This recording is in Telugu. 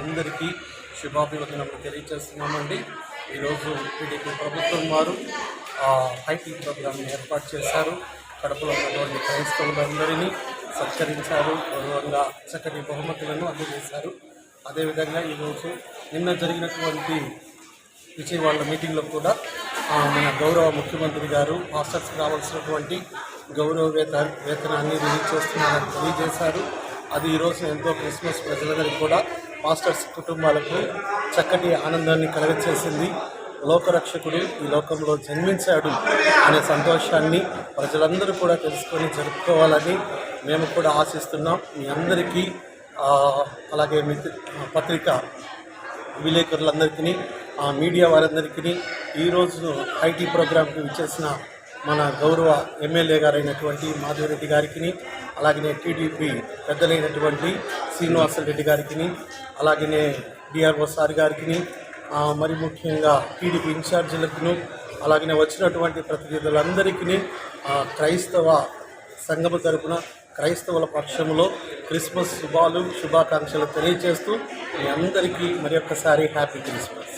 అందరికీ శుభాభివందనలు తెలియజేస్తున్నామండి. ఈరోజు టీడీపీ ప్రభుత్వం వారు ఐటీ ప్రోగ్రామ్ని ఏర్పాటు చేశారు. కడపలో ఉన్నటువంటి క్రైస్తవులందరినీ సత్కరించారు గౌరవంగా చక్కటి బహుమతులను అందజేశారు. అదేవిధంగా ఈరోజు నిన్న జరిగినటువంటి విజయవాడ మీటింగ్లో కూడా మన గౌరవ ముఖ్యమంత్రి గారు మాస్టర్స్కి రావాల్సినటువంటి గౌరవ వేత వేతనాన్ని రిలీజ్ చేస్తున్నారని తెలియజేశారు. అది ఈరోజు ఎంతో క్రిస్మస్ ప్రజలందరికీ కూడా మాస్టర్స్ కుటుంబాలకు చక్కటి ఆనందాన్ని కలగచేసింది. లోకరక్షకుడు ఈ లోకంలో జన్మించాడు అనే సంతోషాన్ని ప్రజలందరూ కూడా తెలుసుకొని జరుపుకోవాలని మేము కూడా ఆశిస్తున్నాం. మీ అందరికీ అలాగే మిత్ర పత్రిక విలేకరులందరికీ ఆ మీడియా వారందరికీ ఈరోజు ఐటీ ప్రోగ్రాంకి విచ్చేసిన మన గౌరవ ఎమ్మెల్యే గారైనటువంటి మాధవరెడ్డి గారికి అలాగనే టీడీపీ పెద్దలైనటువంటి శ్రీనివాసరెడ్డి గారికి అలాగనే డిఆర్ఓ సార్ గారికి మరి ముఖ్యంగా టీడీపీ ఇన్ఛార్జీలకు అలాగనే వచ్చినటువంటి ప్రతినిధులందరికీ క్రైస్తవ సంఘము తరపున క్రైస్తవుల పక్షంలో క్రిస్మస్ శుభాలు శుభాకాంక్షలు తెలియజేస్తూ మీ అందరికీ మరి ఒక్కసారి హ్యాపీ క్రిస్మస్.